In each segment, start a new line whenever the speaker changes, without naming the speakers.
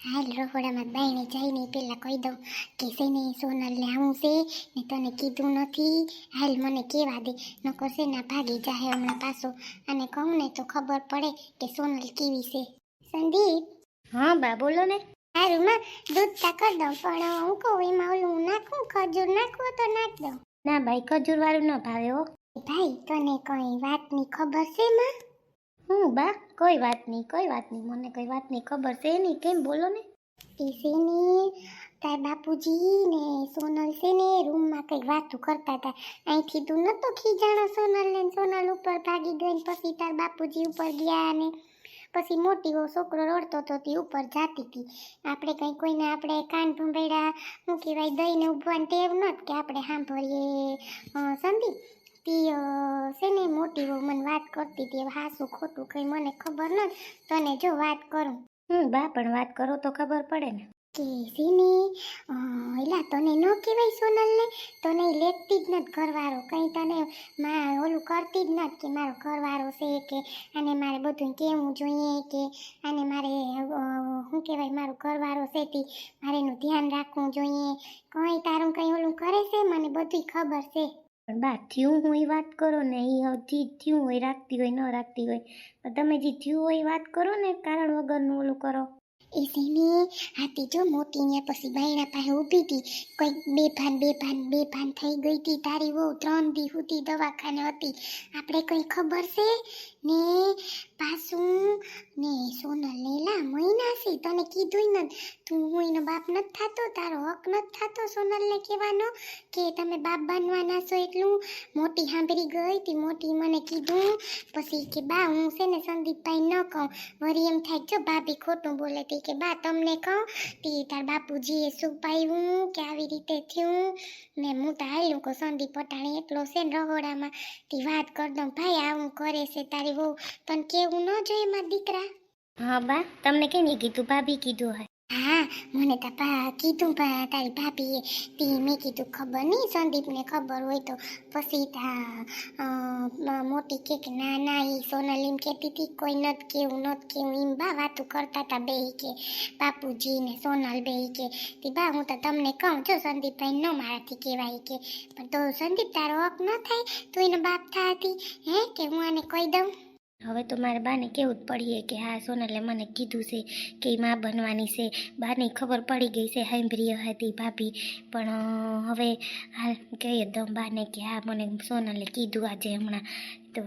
હાલ રસોડામાં બાઈને જઈને પેલા કહી દઉં કે છે ને સોનલ આવું છે ને તને કીધું નથી. હાલ મને કેવા દે નકર છે ને ભાગી જાહે હમણાં પાછો. અને કહું ને તો ખબર પડે કે સોનલ કેવી છે. સંદીપ?
હા બા બોલો ને.
હારું માં દૂધ તા કરી દઉં પણ હું કહું એમાં ઓલું નાખું ખજૂર નાખવું તો નાખ દઉં.
ના ભાઈ ખજૂર વાળું ન ભાવે હો.
ભાઈ તને કઈ વાતની ખબર છે માં?
હું બા, કોઈ વાત નહીં, કોઈ વાત નહીં, મને કોઈ નહીં ખબર છે નહીં, કેમ બોલો ને?
ને, તાર બાપુજી ને સોનલ છે ને રૂમમાં કંઈક વાતું કરતા હતા. અહીંથી તું નતો ખીજાણો સોનલ ને સોનલ ઉપર ભાગી ગઈ ને પછી તાર બાપુજી ઉપર ગયા ને પછી મોટી મોટીઓ છોકરો રડતો તો તે ઉપર જાતી હતી. આપણે કંઈ કોઈને આપણે કાન ભંભેડા શું કહેવાય, દઈને ઊભવાની ટેવ નત કે આપણે સાંભળીએ સંદીપ. તી છે ને મોટી વહુ મને વાત કરતી હતી હાસું ખોટું કંઈ મને ખબર ન તને જો વાત કરું.
હું બા પણ વાત કરો તો ખબર પડે ને.
કે સિની એલા તને ન કહેવાય સોનલને? તને લેખતી જ નથી ઘરવાળો. કંઈ તને માં ઓલું કરતી જ નથી કે મારો ઘરવાળો છે કે અને મારે બધું કહેવું જોઈએ કે અને મારે શું કહેવાય મારો ઘરવાળો છે તે મારે એનું ધ્યાન રાખવું જોઈએ. કંઈ તારું કંઈ ઓલું કરે છે? મને બધી ખબર છે.
પણ બા, થયું હું એ વાત કરો ને એ હજી થયું હોય, રાખતી હોય, ન રાખતી હોય, પણ તમે જે થયું હોય વાત કરો ને, કારણ વગરનું ઓલું કરો.
એ સીની હાથી જો મોટી ને પછી બાયણા પાસે ઊભી હતી કંઈક બે ભાન બે ભાન બે ભાન થઈ ગઈ હતી તારી વહુ ત્રણ દી સુધી દવાખાને હતી. આપણે કંઈ ખબર છે? ને પાછું, ને સોનલ લેલા મહિના છે, તને કીધું નથી. તું હું એનો બાપ નથી થતો, તારો હક નથી થતો સોનલને કહેવાનો કે તમે બાપ બનવાના છો એટલું. મોટી સાંભળી ગઈ તી મોટી મને કીધું, પછી કે બા, હું છે ને સંદીપભાઈ ન કહું. વરી એમ થાય, જો ભાભી ખોટું બોલે તી કે, બા, તમને કહું, તી તાર બાપુજીએ શું પાયું, કે આવી રીતે થયું? ને હું તો હાલું કહું, સંદીપ પટાણી એટલો છે ને રહોડામાં, તે વાત કર દઉં, ભાઈ આવું કરે છે તારી વહુ, તને કેવું ન જોઈએ મારા દીકરા?
હા બા, તમને કેમ કીધું? ભાભી કીધું હોય
હા, મને તો પા કીધું પા, તારી ભાભીએ. તી મેં કીધું, ખબર નહીં સંદીપને ખબર હોય તો. પછી તા મોટી કે ના ના એ સોનલ એમ કહેતી હતી કોઈ નત કેવું નત કેવું. એમ બા વાતું કરતા હતા બે કે બાપુજી ને સોનલ બે કે. તે બા, હું તો તમને કહું, જો સંદીપભાઈ ન મારાથી કહેવાય કે. પણ તો સંદીપ તારો હક ન થાય, તું એનો બાપ થાતી, હે? કે હું આને કહી દઉં?
હવે તો મારે બાને કેવું જ પડીએ કે હા, સોનલે મને કીધું છે કે માં બનવાની છે. બાને ખબર પડી ગઈ છે, સાંભળી હતી ભાભી. પણ હવે હાલ કહીએ જ બાને કે હા, મને સોનલે કીધું આજે હમણાં. તો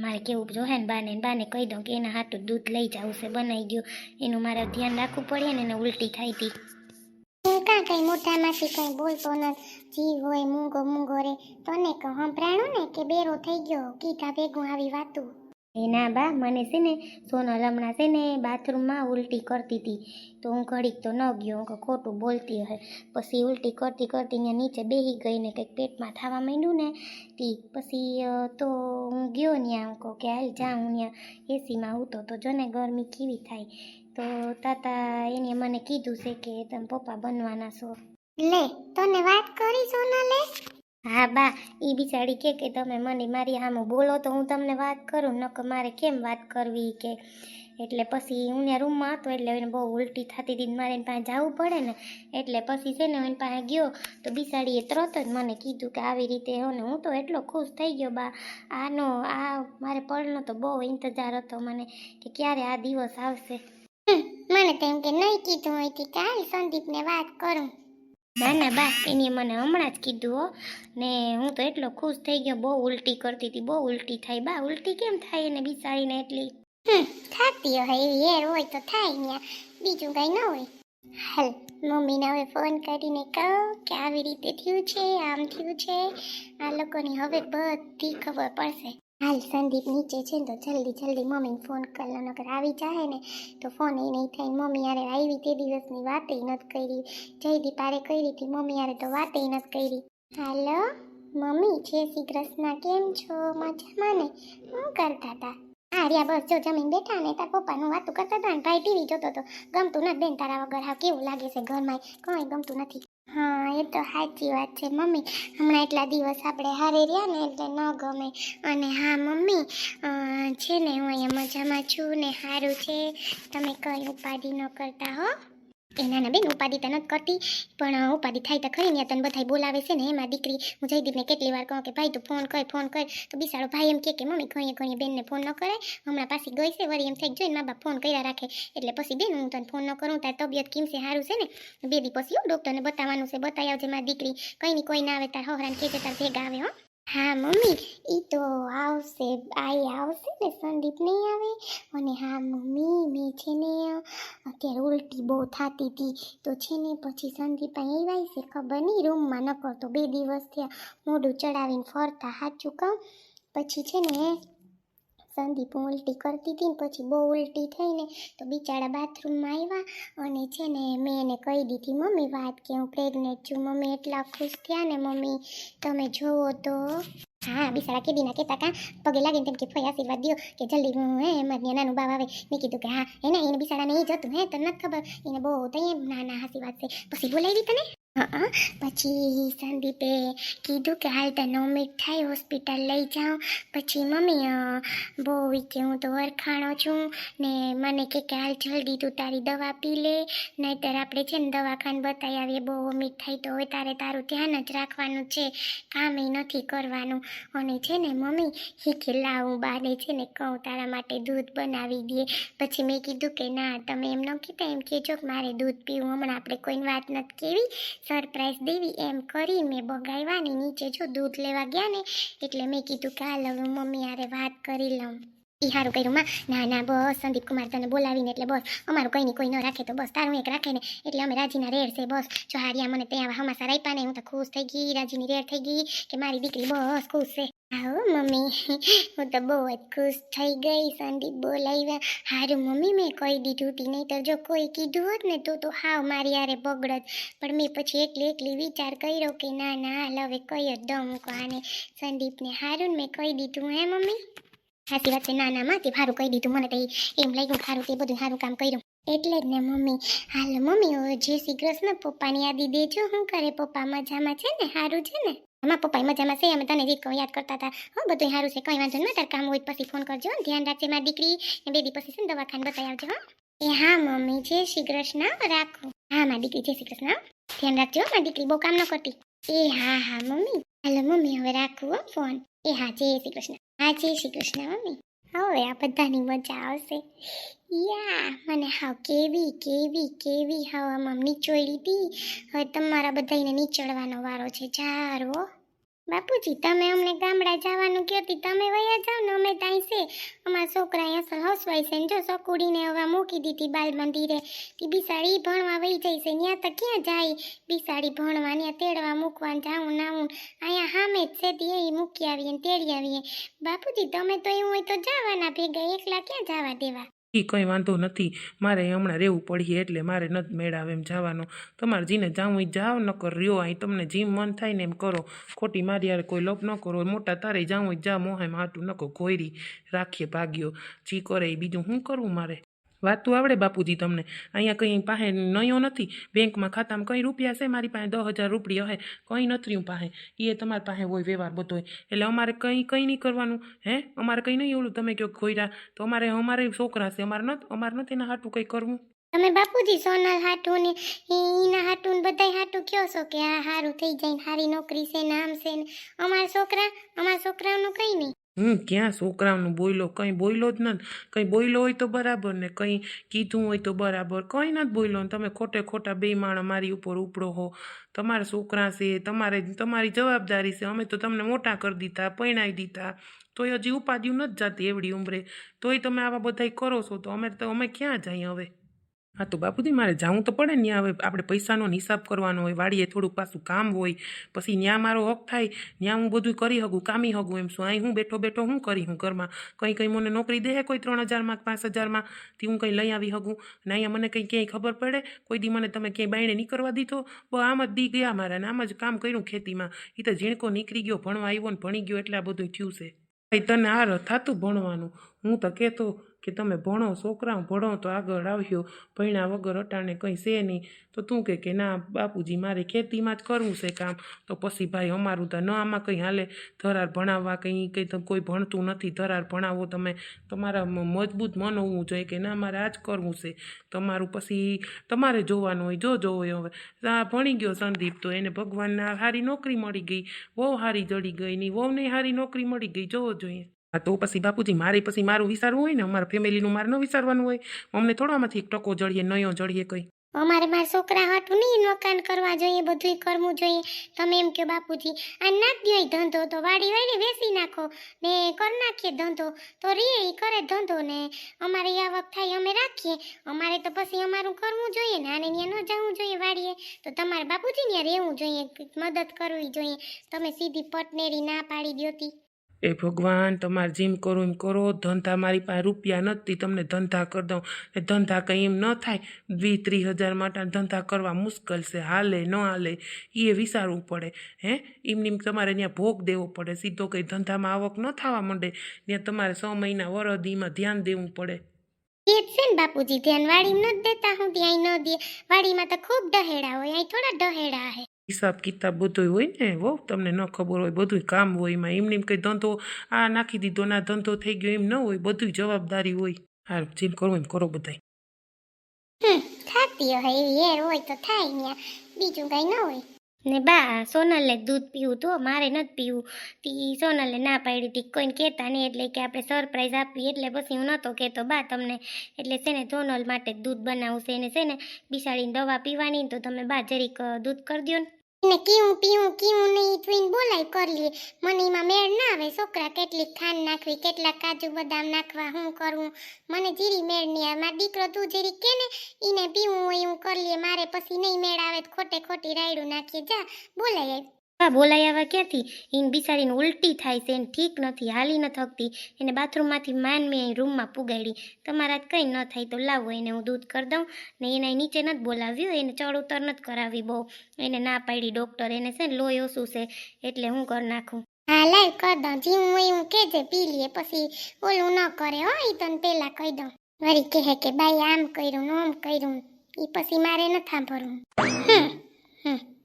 મારે કેવું જોઈએ ને બાને બાને કહી દઉં કે એના હાટું દૂધ લઈ જવું છે, બનાવી ગયું એનું મારે ધ્યાન રાખવું પડે ને એને ઉલટી થાય હતી
કઈ મોઢામાંથી કઈ બોલતો નથી. જીવ હોય, મૂંગો મૂંગો રે. તને કહું પ્રાણો ને કે બેરો થઈ ગયો? કીધા ભેગું આવી વાતું.
એ ના બા મને છે ને સોનલ હમણાં છે ને બાથરૂમમાં ઉલટી કરતી હતી તો હું ઘડીક તો ન ગયો, હું ખોટું બોલતી હોય પછી ઉલટી કરતી કરતી અહીંયા નીચે બેસી ગઈ ને કંઈક પેટમાં થવા માંડ્યું ને તી. પછી તો હું ગયો ત્યાં હું કહું કે હાલ જા, હું ત્યાં એસીમાં ઉતો તો જો ને ગરમી કેવી થાય. તો તાતા એને મને કીધું છે કે તમે પપ્પા બનવાના છો.
લે, તને વાત કરી સોનલે
હા, બા એ બિચારી કે કે તમે મને મારી સામે બોલો તો હું તમને વાત કરું, નકર મારે કેમ વાત કરવી કે? એટલે પછી હું ત્યાં રૂમમાં હતો, એટલે એને બહુ ઉલટી થતી હતી મારે એની પાસે જવું પડે ને, એટલે પછી છે ને એની પાસે ગયો, તો બિસાડીએ તરત જ મને કીધું કે આવી રીતે હો ને, હું તો એટલો ખુશ થઈ ગયો, બા. આનો, આ મારે પડનો તો બહુ ઇંતજાર હતો મને, કે ક્યારે આ દિવસ આવશે?
મને તેમ કે નહીં કીધું હોય કે ચાલ સંદીપને વાત કરું.
ના ના બા, એને મને હમણાં જ કીધું હો, ને હું તો એટલો ખુશ થઈ ગયો, બહુ ઉલટી કરતી હતી, બહુ ઉલટી થાય, બા, ઉલટી કેમ થાય એને બિસાડીને એટલી?
થતી હોય એવી હેર હોય તો થાય ત્યાં બીજું કઈ ન હોય. હાલ, મમ્મીને હવે ફોન કરીને કહું કે આવી રીતે થયું છે, આમ થયું છે, આ લોકોની હવે બધી ખબર પડશે. હાલ સંદીપ નીચે છે ને તો જલ્દી જલ્દી મમ્મીને ફોન કરલો નકર આવી જાય ને તો ફોન એ નહીં થાય. મમ્મી યારે આવી તે દિવસની વાતે નથી કરી. જયદીપ આરે કરી હતી, મમ્મી યારે તો વાતે નથી કરી. હાલો, મમ્મી, જય શ્રી કૃષ્ણ, કેમ છો? મજામાં ને? શું કરતા હતા હા બસ, જો જમીન બેઠા ને તાર પપ્પાનું વાતું કરતા હતા ને, ભાઈ ટીવી જોતો હતો ગમતું નથી બેન તારા વગર. હા, કેવું લાગે છે ઘરમાં કંઈ ગમતું નથી. હા એ તો સાચી વાત છે, મમ્મી. હમણાં એટલા દિવસ આપણે હારે રહ્યા ને એટલે ન ગમે. અને હા, મમ્મી છે ને હું અહીંયા મજામાં છું ને સારું છે. તમે કંઈ ઉપાધિ ન કરતા, હો. એ ના બેન ઉપાધિ તો નથી કરતી, પણ ઉપાધિ થાય તો ખરી ને તને બધાય બોલાવે છે ને એમાં દીકરી? હું જયદીપને કેટલી વાર કહું કે, ભાઈ, તું ફોન કર ફોન કર. તો બિસાડો ભાઈ એમ કે કે, મમ્મી, ઘણીએ ઘણીએ બેનને ફોન ન કરાય, હમણાં પાછી ગઈ છે, વળી એમ થઈ જોઈને મા બાપ ફોન કર્યા રાખે. એટલે પછી બેન, હું તને ફોન ન કરું, તાર તબિયત કેમ છે, સારું છે ને? બે દી પછી ડૉક્ટરને બતાવવાનું છે બતાવી આવજે મારી દીકરી. કંઈ નહીં કોઈ ના આવે, તાર હોહરાને કે તાર ભેગા આવે, હો. હા, મમ્મી એ તો આવશે આઈ આવશે ને સંદીપ નહીં આવે? અને હા, મમ્મી, મેં છે ને, અત્યારે ઉલટી બહુ થતી હતી તો છે ને, પછી સંદીપ અહીં આવ્યા છે ખબર નહીં, રૂમમાં ન કરતો બે દિવસ થયા. મોઢું ચડાવીને ફરતા સાચું કહું પછી છે ને, સંદીપ ઉલટી કરતી હતી ને પછી બહુ ઉલટી થઈને તો બિચારા બાથરૂમમાં આવ્યા. અને છે ને, મેં એને કહી દીધી, મમ્મી, વાત કે હું પ્રેગ્નેન્ટ છું. મમ્મી, એટલા ખુશ થયા ને, મમ્મી. તમે જોવો તો. હા બિસાડા કે બીના કહેતા કા? પગે લાગીને તેમ કે ફઈ આશીર્વાદ દિયો, કે જલ્દી હું, હે એમાં નાનું બાબ આવે. મેં કીધું કે હા એને એને બિચારાને એ જતું હે, તને નથી ખબર? એને બહુ તૈયાર ના ના હાસી વાત છે. પછી બોલાવી તને? હા પછી સંદીપે કીધું કે હાલ તને ઓમિટ થાય, હોસ્પિટલ લઈ જાઉં પછી મમ્મી બહુ કે હું તો વરખાણો છું ને મને કે કે હાલ જલ્દી તું તારી દવા પી લે, નહીંતર આપણે છે ને દવાખાને બતાવી આવીએ, બહુ ઓમિટ થાય તો હવે તારે તારું ધ્યાન જ રાખવાનું છે, કામે નથી કરવાનું. અને છે ને મમ્મી કે લાવ, બાને છે ને કહું તારા માટે દૂધ બનાવી દે પછી મેં કીધું કે ના, તમે એમ ન કીધા, એમ કહેજો કે મારે દૂધ પીવું, હમણાં આપણે કોઈની વાત નથી કેવી. સરપ્રાઈઝ દેવી એમ કરી મેં બગાવ્યા ને નીચે જો દૂધ લેવા ગયા ને એટલે મેં કીધું કે હાલ હવે મમ્મી હારે વાત કરી લઉં. ઈ હારું કર્યું, માં, ના ના, બસ, સંદીપ કુમાર તને બોલાવીને એટલે બસ, અમારું કંઈ કોઈ ન રાખે તો બસ, તારું એક રાખે ને, એટલે અમે રાજીના રેડ છે, બસ. જો હારિયા મને ત્યાં હમાસા આપ્યા ને હું તો ખુશ થઈ ગઈ, રાજીની રેડ થઈ ગઈ કે મારી દીકરી બસ ખુશ છે. આવો મમ્મી. હું તો બહુ જ ખુશ થઈ ગઈ. સંદીપ બોલાવ્યા. હારું મમ્મી, મેં કહી દીધું હતી નહીં. તો જો કોઈ કીધું હોત ને તો તો હાવ મારી યારે બગડત. પણ મેં પછી એકલી એકલી વિચાર કર્યો કે ના ના, હાલ હવે કઈ જ દમ મૂકો આને સંદીપને હારું મેં કહી દીધું, હે મમ્મી? સાચી વાત છે. ના ના માં તે સારું કહી દીધું. મને તો એમ લાગ્યું સારું તે બધું સારું કામ કર્યું. એટલે જ ને મમ્મી. હાલ મમ્મી જય શ્રી કૃષ્ણ. પપ્પાની યાદી દેજો. હું કરે પપ્પા? મજામાં છે ને? સારું છે ને? અમારા પપ્પા મજામાં છે, અમે તને રીત કહું યાદ કરતા હતા. હો બધું સારું છે, કંઈ વાંધો નહીં તાર કામ હોય પછી ફોન કરજો. ધ્યાન રાખજે મારી દીકરી. ને બે દી પછી છે ને દવાખાને બતાવી આવજો, હા. એ હા, મમ્મી, જય શ્રી કૃષ્ણ. રાખો. હા, મારી દીકરી, જય શ્રી કૃષ્ણ ધ્યાન રાખજો મારી દીકરી બહુ કામ ન કરતી. એ હા હા, મમ્મી. હાલો, મમ્મી, હવે રાખું ફોન એ હા, જય શ્રી કૃષ્ણ. હા, જય શ્રી કૃષ્ણ, મમ્મી. હવે આ બધાની મજા આવશે. યા, મને હાવ કેવી કેવી કેવી હાવ આમ નીચોડી લીધી. હવે તમારા બધાને નીચોડવાનો વારો છે. જારો બાપુજી, તમે અમને ગામડા જવાનું કહેતી તમે વયા જાઓ ને અમે ત્યાં છે. અમારા છોકરા અહીંયા હસવાય છે ને જો સકુડીને હવે મૂકી દીધી બાલ મંદિરે તે બિસાડી ભણવા વહી જાય છે. ત્યાં તો ક્યાં જાય? બિસાડી ભણવા ત્યાં તેડવા મૂકવા જાઉં નાવું અહીંયા મેં જ તી, એ મૂકી આવીએ ને તેડી આવીએ. બાપુજી, તમે તો એવું હોય તો જવાના ભેગા, એકલા ક્યાં જવા દેવા?
એ કંઈ વાંધો નથી. મારે હમણાં રહેવું પડીએ એટલે મારે નથી મેળાવે એમ જવાનું. તમારે જીને જાવું એ જાઓ નકર રહ્યો અહીં. તમને જીમ મન થાય ને એમ કરો. ખોટી મારી યાર કોઈ લોપ ન કરો. મોટા તારે જાવું હોય, જા મોહાય હાટું નકો ઘોયરી રાખીએ ભાગ્યો. જી કરે એ બીજું શું કરવું મારે? વાત તો આવડે બાપુજી તમને. અહીંયા કંઈ પાસે નયો નથી. બેંકમાં ખાતામાં કંઈ રૂપિયા છે? મારી પાસે દસ હજાર રૂપિયા હે. કંઈ નથી પાસે. એ તમારી પાસે હોય વ્યવહાર બધો એટલે અમારે કંઈ કંઈ નહીં કરવાનું. હે? અમારે કંઈ નહીં એવું તમે કહો ખોયરા. તો અમારે અમારે છોકરા છે. અમારે નથી અમારે નથી એના હાટું કંઈ કરવું.
તમે બાપુજી સોનલ હાટું ને એના હાટું ને બધાય હાટું કયો છો કે આ સારું થઈ જાય સારી નોકરી છે ને, આમ છે ને? અમારા છોકરા, અમારા છોકરાઓનું કંઈ નહીં.
હું ક્યાં છોકરાઓનું બોયલો? કંઈ બોયલો જ નથી. કંઈ બોયલો હોય તો બરાબર ને કંઈ કીધું હોય તો બરાબર. કંઈ નથી બોયલો ને તમે ખોટે ખોટા બે માણા મારી ઉપર ઉપડો હો. તમારા છોકરા છે, તમારે, તમારી જવાબદારી છે. અમે તો તમને મોટા કરી દીધા, પરણાવી દીધા. તોય હજી ઉપાધિઓ નથી જતી એવડી ઉંમરે. તોય તમે આવા બધાય કરો છો તો અમે તો, અમે ક્યાં જઈએ હવે? હા, તો બાપુજી, મારે જવું તો પડે ને હવે આપણે પૈસાનો હિસાબ કરવાનો હોય, વાડીએ થોડુંક પાછું કામ હોય, પછી ત્યાં મારો હક થાય ત્યાં હું બધું કરી શકું કામી શકું એમ. શું, અહીં હું બેઠો બેઠો હું કરી હું ઘરમાં? કંઈ કંઈ મને નોકરી દે કોઈ ત્રણ હજારમાં પાંચ હજારમાં થી હું કંઈ લઈ આવી શકું ને અહીંયા મને કંઈ ક્યાંય ખબર પડે? કોઈ દી મને તમે ક્યાંય બાયણે નીકળવા દીધો? બહુ આમ જ દી ગયા મારા ને આમ જ કામ કર્યું ખેતીમાં. એ તો ઝીણકો નીકળી ગયો, ભણવા આવ્યો ને ભણી ગયો, એટલે આ બધું થયું છે. ભાઈ, તને આ થતું ભણવાનું? હું તો કહેતો કે તમે ભણો, છોકરાઓ ભણો તો આગળ આવ્યો ભણ્યા વગર અટાણે કંઈ છે નહીં. તો તું કે કે ના, બાપુજી, મારે ખેતીમાં જ કરવું છે કામ. તો પછી ભાઈ, અમારું તો ન, આમાં કંઈ હાલે? ધરાર ભણાવવા કંઈ કંઈ કોઈ ભણતું નથી. ધરાર ભણાવો તમે. તમારા મજબૂત મન હોવું જોઈએ કે ના, મારે આ જ કરવું છે. તમારું પછી તમારે જોવાનું હોય, જો જોવો હવે. આ ભણી ગયો સંદીપ તો એને ભગવાનના સારી નોકરી મળી ગઈ. બહુ સારી જડી ગઈ ની નહીં સારી નોકરી મળી ગઈ. જોવો જોઈએ. હા, તો પછી બાપુજી, મારે પછી મારું વિચારવું હોય ને, અમારા ફેમિલીનું મારે ન વિચારવાનું હોય. અમને થોડામાંથી એક ટકો જડીએ, નયો જડીએ કંઈ.
અમારે મારા છોકરા હાટું નહીં નોકાન કરવા જોઈએ, બધુંય કરવું જોઈએ. તમે એમ કહો બાપુજી, આ નાખ દ્યો ધંધો તો, વાડી વાડી વેસી નાખો. ને કર નાખીએ ધંધો. તો રે એ કરે ધંધો ને. અમારે એ આવક થાય, અમે રાખીએ. અમારે તો પછી અમારું કરવું જોઈએ ને, આને ત્યાં ન જવું જોઈએ વાડીએ. તો તમારે બાપુજી ત્યાં રહેવું જોઈએ મદદ કરવી જોઈએ. તમે સીધી પટનેરી ના પાડી દ્યોતી.
એ ભગવાન, તમારે જેમ કરો એમ કરો, ધંધા મારી પાસે રૂપિયા નથી, તમને ધંધા કરી દઉં. એ ધંધા કંઈ એમ ન થાય, વીસ ત્રીસ હજાર માટે ધંધા કરવા મુશ્કેલ છે, હાલે, ન હાલે, એ વિચારવું પડે. હે? એમની એમ તમારે ત્યાં ભોગ દેવો પડે, સીધો કંઈ ધંધામાં આવક ન થવા માંડે, ત્યાં તમારે છ મહિના વરદીમાં ધ્યાન દેવું પડે.
બાપુજી ધ્યાન વાડીમાં નથી દેતા હું ત્યાં ન દે. વાડીમાં તો ખૂબ ડહેડા હોય, અહીં થોડા ડહેડા હે.
હિસાબ કિતાબ બધું હોય ને વો તમને ન ખબર હોય બધું કામ હોય એમાં એમને એમ કંઈ ધંધો આ નાખી દીધો ના ધંધો થઈ ગયો એમ ન હોય બધું જવાબદારી હોય હારું જેમ કરવું એમ કરો બધાય
થાતી હોય એવી હેર હોય તો થાય ને બીજું કંઈ ન હોય
ને બા, સોનલને દૂધ પીવું તો મારે નથી પીવું. તી સોનલે ના પાડી હતી. કોઈને કહેતા નહીં એટલે કે આપણે સરપ્રાઈઝ આપીએ. એટલે પછી હું નહોતો કહેતો, બા, તમને એટલે છે ને સોનલ માટે દૂધ બનાવું છે. એને છે ને બિસાડીને દવા પીવાની તો તમે બા, જરીક દૂધ કરી દો ને
એને કીવું, પીવું, કીવું નહીં જોઈને બોલાય કરી લે મને એમાં મેળ ના આવે. છોકરા કેટલી ખાંડ નાખવી કેટલા કાજુ બદામ નાખવા, હું કરવું? મને જીરી મેળ નહીં આવે. મારો દીકરો તું જીરી કે ને એને પીવું હોય કરી લે મારે પછી નહીં મેળ આવે ખોટે ખોટી રાયડું નાખીએ. જા, બોલાય
બા બોલાય આવા ક્યાંથી? એને બિચારીને ઉલટી થાય છે એને ઠીક નથી હાલી ન થકતી એને બાથરૂમમાંથી માન મેં રૂમમાં પુગાડી. તમારા કંઈ ન થાય તો લાવો એને હું દૂધ કરી દઉં. ને એને નીચે નથી બોલાવ્યું એને ચડ ઉતર નથી કરાવી બહુ. એને ના પાડી ડૉક્ટર એને છે ને લોહી ઓછું છે એટલે હું કરી નાખું.
હા લાય કર દઉં. જીવું એવું કહેજે પી લઈએ. પછી ઓલું ન કરે હો એ તને પેલા કહી દઉં. વળી કહે કે બાઈ આમ કર્યું ને આમ કર્યું. એ પછી મારે ન સાંભળવું હમ હમ.